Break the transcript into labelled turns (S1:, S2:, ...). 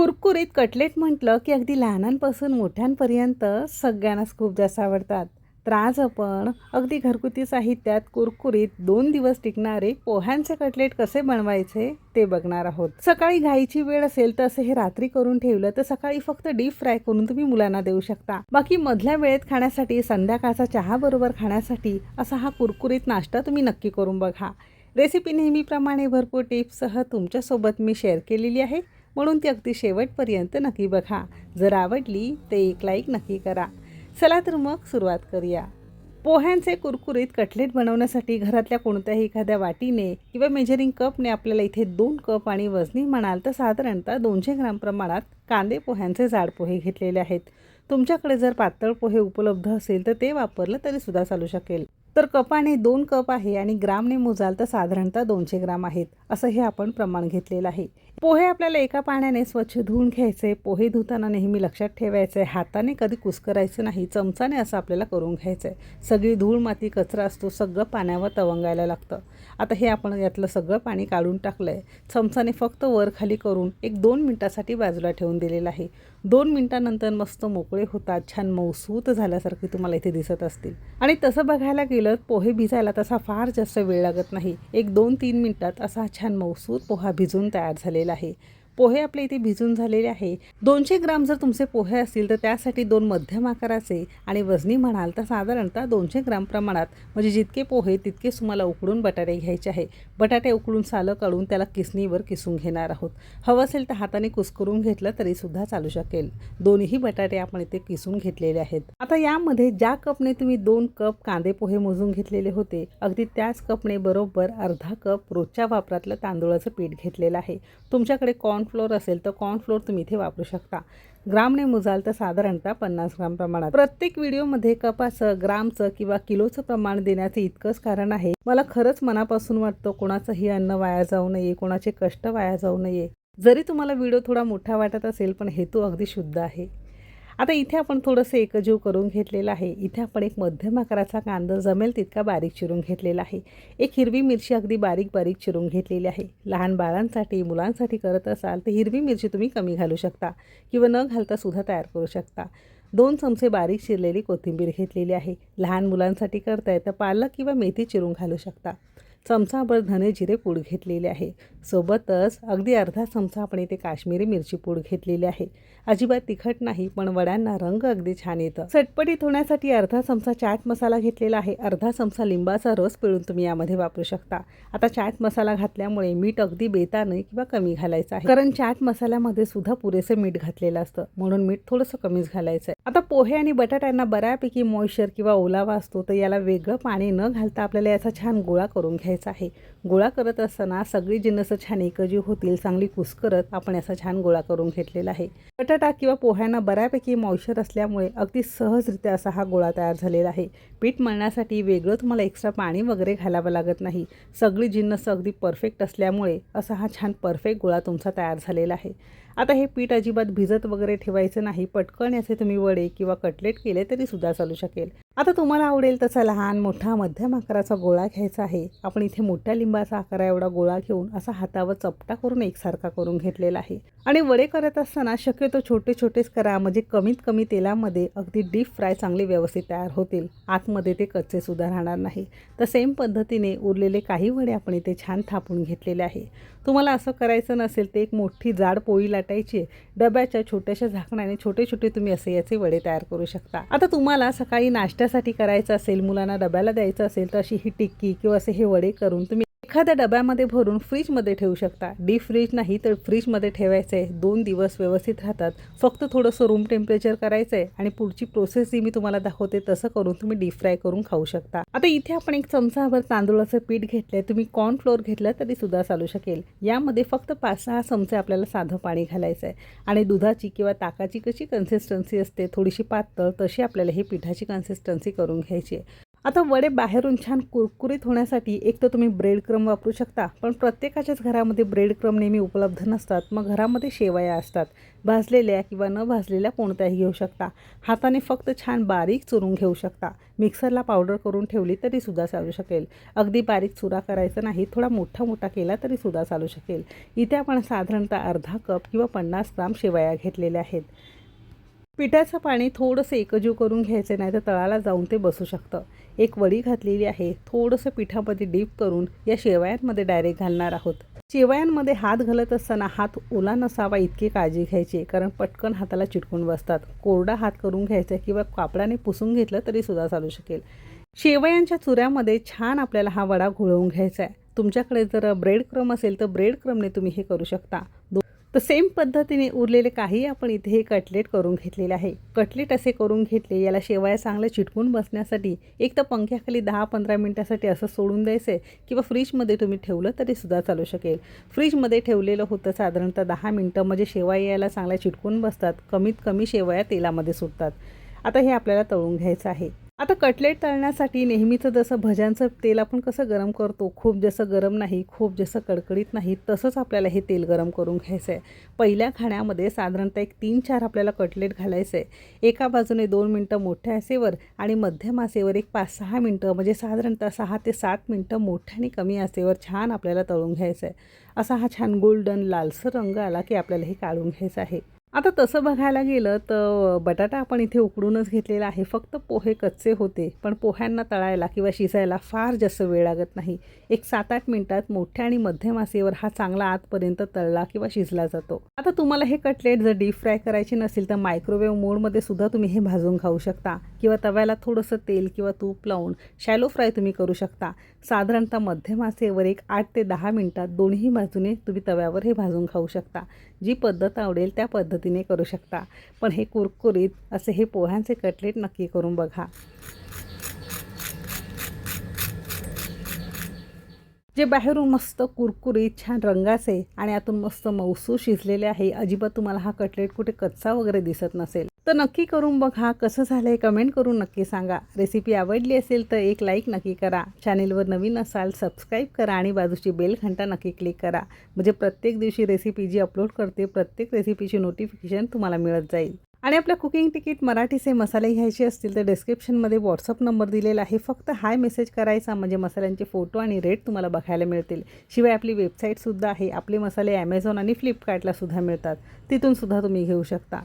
S1: कुरकुरीत कटलेट म्हटलं की अगदी लहानांपासून मोठ्यांपर्यंत सगळ्यांनाच खूप जास्त आवडतात. तर आज आपण अगदी घरगुती साहित्यात कुरकुरीत दोन दिवस टिकणारे पोह्यांचे कटलेट कसे बनवायचे ते बघणार आहोत. सकाळी घाईची वेळ असेल तर असं हे रात्री करून ठेवलं तर सकाळी फक्त डीप फ्राय करून तुम्ही मुलांना देऊ शकता. बाकी मधल्या वेळेत खाण्यासाठी संध्याकाळचा चहा बरोबर खाण्यासाठी असा हा कुरकुरीत नाश्ता तुम्ही नक्की करून बघा. रेसिपी नेहमीप्रमाणे भरपूर टिप्ससह तुमच्यासोबत मी शेअर केलेली आहे. म्हणून ती अगदी शेवटपर्यंत नक्की बघा. जर आवडली तर एक लाईक नक्की करा. चला तर मग सुरुवात करूया. पोह्यांचे कुरकुरीत कटलेट बनवण्यासाठी घरातल्या कोणत्याही एखाद्या वाटीने किंवा मेजरिंग कपने आपल्याला इथे दोन कप आणि वजनी म्हणाल तर साधारणतः दोनशे ग्राम प्रमाणात कांदे पोह्यांचे जाड पोहे घेतलेले आहेत. तुमच्याकडे जर पातळ पोहे उपलब्ध असेल तर ते वापरलं तरीसुद्धा चालू शकेल. तर कपाने दोन कप आहे आणि ग्रामने मोजाल तर साधारणतः दोनशे ग्राम आहेत असं हे आपण प्रमाण घेतलेलं आहे. पोहे आपल्याला एका पाण्याने स्वच्छ धुवून घ्यायचे पोहे धुताना नेहमी लक्षात ठेवायचे हाताने कधी कुस्करायचं नाही चमचाने असं आपल्याला करून घ्यायचं. आहे सगळी धूळ माती कचरा असतो सगळं पाण्यावर तवंगायला लागतं. आता हे आपण यातलं सगळं पाणी काढून टाकलं आहे चमचाने फक्त वर खाली करून एक दोन मिनटासाठी बाजूला ठेवून दिलेलं आहे. दोन मिनटानंतर मस्त मोकळे होतात छान मऊसूत झाल्यासारखे तुम्हाला इथे दिसत असतील. आणि तसं बघायला गेलं पोहे भिजायला तसा फार जास्त वेळ लागत नाही. एक दोन तीन मिनटात असा छान मऊसूत पोहा भिजून तयार झालेला आहे. पोहे आपले इथे भिजून झालेले आहे. दोनशे ग्राम जर तुमचे पोहे असतील तर त्यासाठी दोन मध्यम आकाराचे आणि वजनी म्हणाल तर साधारणतः दोनशे ग्राम प्रमाणात म्हणजे जितके पोहे तितकेच तुम्हाला उकडून बटाटे घ्यायचे आहे. बटाटे उकडून सालं काढून त्याला किसणीवर किसून घेणार आहोत. हवं असेल तर हाताने कुस्करून घेतलं तरीसुद्धा चालू शकेल. दोन्ही बटाटे आपण इथे किसून घेतलेले आहेत. आता यामध्ये ज्या कपने तुम्ही दोन कप कांदे पोहे मोजून घेतलेले होते अगदी त्याच कपने बरोबर अर्धा कप रोजच्या वापरातलं तांदूळाचं पीठ घेतलेलं आहे. तुमच्याकडे कॉर्न कॉर्नफ्लोअर असेल तर कॉर्नफ्लोअर तुम्ही इथे वापरू शकता. ग्रामने मोजाल तर साधारणतः पन्नास ग्राम प्रमाणात. प्रत्येक व्हिडिओमध्ये कपाचं ग्रामचं किंवा किलोचं प्रमाण देण्याचं इतकंच कारण आहे. मला खरंच मनापासून वाटतं कोणाचंही अन्न वाया जाऊ नये कोणाचे कष्ट वाया जाऊ नये. जरी तुम्हाला व्हिडिओ थोडा मोठा वाटत असेल पण हेतू अगदी शुद्ध आहे. आता इथे आपण थोडंसं एकजीव करून घेतलेलं आहे. इथे आपण एक मध्यम आकाराचा कांदा जमेल तितका बारीक चिरून घेतलेला आहे. एक हिरवी मिरची अगदी बारीक बारीक चिरून घेतलेली आहे. लहान बाळांसाठी मुलांसाठी करत असाल तर हिरवी मिरची तुम्ही कमी घालू शकता किंवा न घालता सुद्धा तयार करू शकता. दोन चमचे बारीक चिरलेली कोथिंबीर घेतलेली आहे. लहान मुलांसाठी करताय तर पालक किंवा मेथी चिरून घालू शकता. चमचाभर धने जिरे पूड घेतलेले आहे. सोबतच अगदी अर्धा चमचा आपण इथे काश्मीरी मिरची पूड घेतलेली आहे. अजिबात तिखट नाही पण वड्यांना रंग अगदी छान येतं. चटपटीत होण्यासाठी अर्धा चमचा चाट मसाला घेतलेला आहे. अर्धा चमचा लिंबाचा रस पिळून तुम्ही यामध्ये वापरू शकता. आता चाट मसाला घातल्यामुळे मीठ अगदी बेताने किंवा कमी घालायचं आहे. कारण चाट मसाल्यामध्ये सुद्धा पुरेसे मीठ घातलेलं असतं. म्हणून मीठ थोडंसं कमीच घालायचं आहे आता पोहे आणि बटाट्यांना बऱ्यापैकी मॉइश्चर किंवा ओलावा असतो तर याला वेगळं पाणी न घालता आपल्याला याचा छान गोळा करून घ्यायचा आहे. गोळा करत असताना सगळी जिन्नस छान एकजीव होतील चांगली कुस्करत आपण याचा छान गोळा करून घेतलेला आहे. बटाटा किंवा पोह्यांना बऱ्यापैकी मॉइश्चर असल्यामुळे अगदी सहजरित्या असा हा गोळा तयार झालेला आहे. पीठ मळण्यासाठी वेगळं तुम्हाला एक्स्ट्रा पाणी वगैरे घालावं लागत नाही. सगळी जिन्नस अगदी परफेक्ट असल्यामुळे असा हा छान परफेक्ट गोळा तुमचा तयार झालेला आहे. आता हे पीठ अजिबात भिजत वगैरे ठेवायचं नाही. पटकन याचे तुम्ही वडे किंवा कटलेट केले तरी सुद्धा चालू शकेल. आता तुम्हाला आवडेल तसा लहान मोठा मध्यम आकाराचा गोळा घ्यायचा आहे. आपण इथे मोठ्या लिंबाचा आकारा एवढा गोळा घेऊन असा हातावर चपटा करून एकसारखा करून घेतलेला आहे. आणि वडे करत असताना शक्यतो छोटे छोटेच करा म्हणजे कमीत कमी तेलामध्ये अगदी डीप फ्राय चांगले व्यवस्थित तयार होतील. आतमध्ये ते कच्चे सुद्धा राहणार नाही. तर सेम पद्धतीने उरलेले काही वडे आपण इथे छान थापून घेतलेले आहे. तुम्हाला असं करायचं नसेल तर एक मोठी जाड पोळी लाटायची डब्याच्या छोट्याशा झाकणाने छोटे छोटे तुम्ही असे याचे वडे तयार करू शकता. आता तुम्हाला सकाळी नाश्त्यासाठी करायचं असेल मुलांना डब्याला द्यायचं असेल तर अशी ही टिक्की किंवा असे हे वडे करून तुम्ही एखाद्या डब्यामध्ये भरून फ्रीजमध्ये ठेवू शकता. डीप फ्रीज नाही तर फ्रीजमध्ये ठेवायचं आहे दोन दिवस व्यवस्थित राहतात. फक्त थोडंसं रूम टेम्परेचर करायचं आहे आणि पुढची प्रोसेस जी मी तुम्हाला दाखवते तसं करून तुम्ही डीप फ्राय करून खाऊ शकता. आता इथे आपण एक चमचाभर तांदूळाचं पीठ घेतलंय. तुम्ही कॉर्नफ्लोअर घेतलं तरी सुद्धा चालू शकेल. यामध्ये फक्त पाच सहा चमचे आपल्याला साधं पाणी घालायचं आहे आणि दुधाची किंवा ताकाची कशी कन्सिस्टन्सी असते थोडीशी पातळ तशी आपल्याला ही पिठाची कन्सिस्टन्सी करून घ्यायची आहे. आता वडे बाहेरून छान कुरकुरीत होण्यासाठी एक तर तुम्ही ब्रेड क्रम वापरू शकता पण प्रत्येकाच्याच घरामध्ये ब्रेड क्रम नेहमी उपलब्ध नसतात मग घरामध्ये शेवया असतात भाजलेल्या किंवा न भाजलेल्या कोणत्याही घेऊ शकता. हाताने फक्त छान बारीक चुरून घेऊ शकता. मिक्सरला पावडर करून ठेवली तरीसुद्धा चालू शकेल. अगदी बारीक चुरा करायचा नाही थोडा मोठा मोठा केला तरीसुद्धा चालू शकेल. इथे आपण साधारणतः अर्धा कप किंवा पन्नास ग्राम शेवया घेतलेल्या आहेत. पिठाचं पाणी थोडंसं एकजीव करून घ्यायचं नाही तर तळाला जाऊन ते बसू शकतं. एक वडी घातलेली आहे थोडंसं पिठामध्ये डीप करून या शेवयांमध्ये डायरेक्ट घालणार आहोत. शेवयांमध्ये हात घालत असताना हात ओला नसावा इतकी काळजी घ्यायची कारण पटकन हाताला चिटकून बसतात. कोरडा हात करून घ्यायचा किंवा कापडाने पुसून घेतलं तरी सुद्धा चालू शकेल. शेवयांच्या चुऱ्यामध्ये छान आपल्याला हा वडा घोळवून घ्यायचा आहे. तुमच्याकडे जर ब्रेड क्रम असेल तर ब्रेड क्रमने तुम्ही हे करू शकता. तर सेम पद्धतीने उरलेले काही आपण इथे हे कटलेट करून घेतलेले आहे. कटलेट असे करून घेतले याला शेवाया चांगलं चिटकून बसण्यासाठी एक तर पंख्याखाली दहा पंधरा मिनटासाठी असं सोडून द्यायचं आहे किंवा फ्रीजमध्ये तुम्ही ठेवलं तरी सुद्धा चालू शकेल. फ्रीजमध्ये ठेवलेलं होतं साधारणतः दहा मिनटं म्हणजे शेवाया याला चांगल्या चिटकून बसतात कमीत कमी शेवया तेलामध्ये सुटतात. आता हे आपल्याला तळून घ्यायचं आहे. आता कटलेट तळण्यासाठी नेहमीचं जसं भज्यांचं तेल आपण कसं गरम करतो खूप जसं गरम नाही खूप जसं कडकडीत नाही तसंच आपल्याला हे तेल गरम करून घ्यायचं आहे पहिल्या खाण्यामध्ये साधारणतः एक तीन चार आपल्याला कटलेट घालायचं आहे एका बाजूने दोन मिनटं मोठ्या आसेवर आणि मध्यम आसेवर एक पाच सहा मिनटं म्हणजे साधारणतः सहा ते सात मिनटं मोठ्या आणि कमी आसेवर छान आपल्याला तळून घ्यायचं आहे असा हा छान गोल्डन लालसर रंग आला की आपल्याला हे काढून घ्यायचं आहे. आता तसं बघायला गेलं तर बटाटा आपण इथे उकडूनच घेतलेला आहे. फक्त पोहे कच्चे होते पण पोह्यांना तळायला किंवा शिजायला फार जास्त वेळ लागत नाही. एक सात आठ मिनटात मोठ्या आणि मध्यम आसेवर हा चांगला आतपर्यंत तळला किंवा शिजला जातो. आता तुम्हाला हे कटलेट जर डीप फ्राय करायचे नसेल तर मायक्रोवेव्ह मोडमध्ये सुद्धा तुम्ही हे भाजून खाऊ शकता किंवा तव्याला थोडंसं तेल किंवा तूप लावून शॅलो फ्राय तुम्ही करू शकता. साधारणतः मध्यम आसेवर एक आठ ते दहा मिनटात दोन्ही बाजूने तुम्ही तव्यावर हे भाजून खाऊ शकता. जी पद्धत आवडेल त्या पद्धतीने करू शकता. पण हे कुरकुरीत असे हे पोह्यांचे कटलेट नक्की करून बघा. जे बाहेरून मस्त कुरकुरीत छान रंगाचे आणि आतून मस्त मौसू शिजलेले आहे अजिबात तुम्हाला हा कटलेट कुठे कच्चा वगैरे दिसत नसेल. तर नक्की करून बघा कसं झालं आहे कमेंट करून नक्की सांगा. रेसिपी आवडली असेल तर एक लाईक नक्की करा. चॅनेलवर नवीन असाल सबस्क्राईब करा आणि बाजूची बेल घंटा नक्की क्लिक करा. म्हणजे प्रत्येक दिवशी रेसिपी जी अपलोड करते प्रत्येक रेसिपीची नोटिफिकेशन तुम्हाला मिळत जाईल. आणि आपल्या कुकिंग तिकीट मराठीचे मसाले घ्यायचे असतील तर डिस्क्रिप्शनमध्ये व्हॉट्सअप नंबर दिलेला आहे. फक्त हाय मेसेज करायचा म्हणजे मसाल्यांचे फोटो आणि रेट तुम्हाला बघायला मिळतील. शिवाय आपली वेबसाईटसुद्धा आहे. आपले मसाले ॲमेझॉन आणि फ्लिपकार्टला सुद्धा मिळतात. तिथून सुद्धा तुम्ही घेऊ शकता.